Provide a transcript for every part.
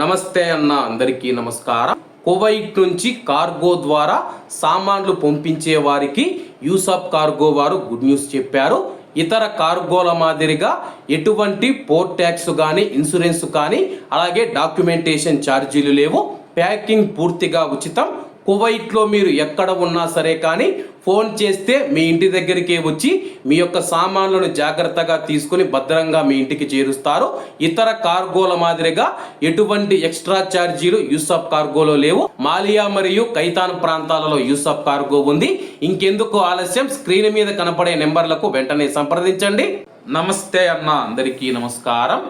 నమస్తే అన్న అందరికీ నమస్కారం. కువైట్ నుంచి కార్గో ద్వారా సామాన్లు పంపించే వారికి యూసఫ్ కార్గో వారు గుడ్ న్యూస్ చెప్పారు. ఇతర కార్గోల మాదిరిగా ఎటువంటి పోర్ట్ ట్యాక్స్ కానీ ఇన్సూరెన్స్ కానీ అలాగే డాక్యుమెంటేషన్ ఛార్జీలు లేవు. ప్యాకింగ్ పూర్తిగా ఉచితం. కువైట్లో మీరు ఎక్కడ ఉన్నా సరే కానీ ఫోన్ చేస్తే మీ ఇంటి దగ్గరికే వచ్చి మీ యొక్క సామాన్లను జాగ్రత్తగా తీసుకుని భద్రంగా మీ ఇంటికి చేరుస్తారు. ఇతర కార్గోల మాదిరిగా ఎటువంటి ఎక్స్ట్రా ఛార్జీలు యూసఫ్ కార్గోలో లేవు. మాలియా మరియు కైతాన్ ప్రాంతాలలో యూసఫ్ కార్గో ఉంది. ఇంకెందుకు ఆలస్యం? స్క్రీన్ మీద కనపడే నెంబర్లకు వెంటనే సంప్రదించండి. నమస్తే అన్న అందరికీ నమస్కారం.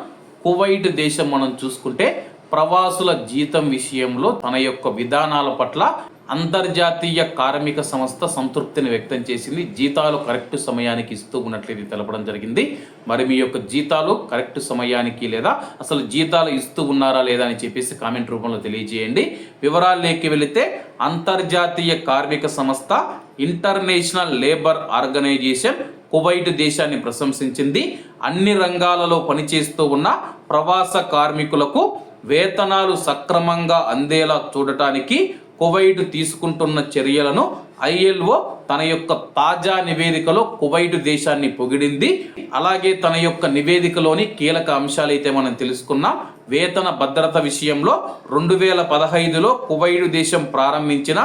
కువైట్ దేశం మనం చూసుకుంటే ప్రవాసుల జీతం విషయంలో తన యొక్క విధానాల పట్ల అంతర్జాతీయ కార్మిక సంస్థ సంతృప్తిని వ్యక్తం చేసింది. జీతాలు కరెక్ట్ సమయానికి ఇస్తూ ఉన్నట్లు ఇది తెలపడం జరిగింది. మరి మీ యొక్క జీతాలు కరెక్ట్ సమయానికి లేదా అసలు జీతాలు ఇస్తూ ఉన్నారా లేదా అని చెప్పేసి కామెంట్ రూపంలో తెలియజేయండి. వివరాల్లోకి వెళితే అంతర్జాతీయ కార్మిక సంస్థ ఇంటర్నేషనల్ లేబర్ ఆర్గనైజేషన్ కువైట్ దేశాన్ని ప్రశంసించింది. అన్ని రంగాలలో పనిచేస్తూ ఉన్న ప్రవాస కార్మికులకు వేతనాలు సక్రమంగా అందేలా చూడటానికి కువైట్ తీసుకుంటున్న చర్యలను ఐఎల్ఓ తన యొక్క తాజా నివేదికలో కువైట్ దేశాన్ని పొగిడింది. అలాగే తన యొక్క నివేదికలోని కీలక అంశాలైతే మనం తెలుసుకున్నాం. వేతన భద్రత విషయంలో రెండు వేల పదహైదులో కువైట్ దేశం ప్రారంభించిన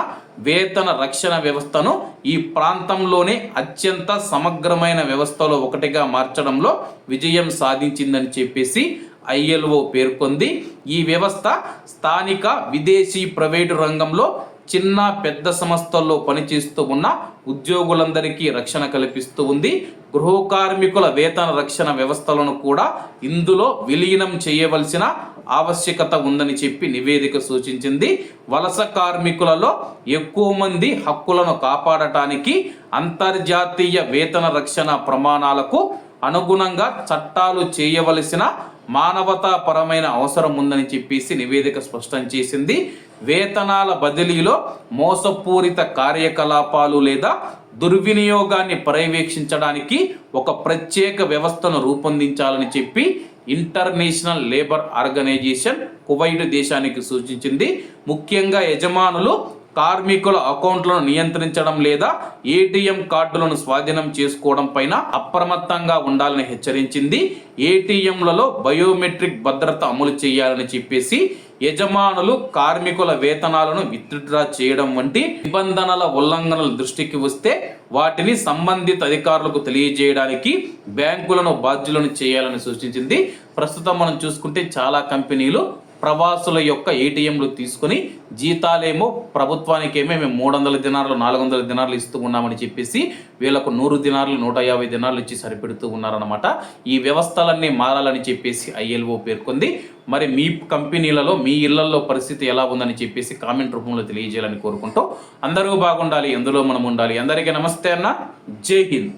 వేతన రక్షణ వ్యవస్థను ఈ ప్రాంతంలోనే అత్యంత సమగ్రమైన వ్యవస్థలో ఒకటిగా మార్చడంలో విజయం సాధించిందని చెప్పేసి ఐఎల్ఓ పేర్కొంది. ఈ వ్యవస్థ స్థానిక విదేశీ ప్రైవేటు రంగంలో చిన్న పెద్ద సంస్థల్లో పనిచేస్తూ ఉన్న ఉద్యోగులందరికీ రక్షణ కల్పిస్తూ ఉంది. గృహ కార్మికుల వేతన రక్షణ వ్యవస్థలను కూడా ఇందులో విలీనం చేయవలసిన ఆవశ్యకత ఉందని చెప్పి నివేదిక సూచించింది. వలస కార్మికులలో ఎక్కువ మంది హక్కులను కాపాడటానికి అంతర్జాతీయ వేతన రక్షణ ప్రమాణాలకు అనుగుణంగా చట్టాలు చేయవలసిన మానవతాపరమైన అవసరం ఉందని చెప్పేసి నివేదిక స్పష్టం చేసింది. వేతనాల బదిలీలో మోసపూరిత కార్యకలాపాలు లేదా దుర్వినియోగాన్ని పర్యవేక్షించడానికి ఒక ప్రత్యేక వ్యవస్థను రూపొందించాలని చెప్పి ఇంటర్నేషనల్ లేబర్ ఆర్గనైజేషన్ కువైట్ దేశానికి సూచించింది. ముఖ్యంగా యజమానులు కార్మికుల అకౌంట్లను నియంత్రించడం లేదా ఏటీఎం కార్డులను స్వాధీనం చేసుకోవడం పైన అప్రమత్తంగా ఉండాలని హెచ్చరించింది. ఏటీఎంలలో బయోమెట్రిక్ భద్రత అమలు చేయాలని చెప్పేసి యజమానులు కార్మికుల వేతనాలను విత్డ్రా చేయడం వంటి నిబంధనల ఉల్లంఘనల దృష్టికి వస్తే వాటిని సంబంధిత అధికారులకు తెలియజేయడానికి బ్యాంకులను బాధ్యులను చేయాలని సూచించింది. ప్రస్తుతం మనం చూసుకుంటే చాలా కంపెనీలు ప్రవాసుల యొక్క ఏటీఎంలు తీసుకొని జీతాలేమో ప్రభుత్వానికేమో మేము మూడు వందల దినాలు నాలుగు వందల దినాలు ఇస్తూ ఉన్నామని చెప్పేసి వీళ్ళకు నూరు దినాలు నూట యాభై దినాలు ఇచ్చి సరిపెడుతూ ఉన్నారన్నమాట. ఈ వ్యవస్థలన్నీ మారాలని చెప్పేసి ఐఎల్ఓ పేర్కొంది. మరి మీ కంపెనీలలో మీ ఇళ్ళలో పరిస్థితి ఎలా ఉందని చెప్పేసి కామెంట్ రూపంలో తెలియజేయాలని కోరుకుంటూ అందరూ బాగుండాలి ఎందులో మనం ఉండాలి. అందరికీ నమస్తే అన్న. జై హింద్.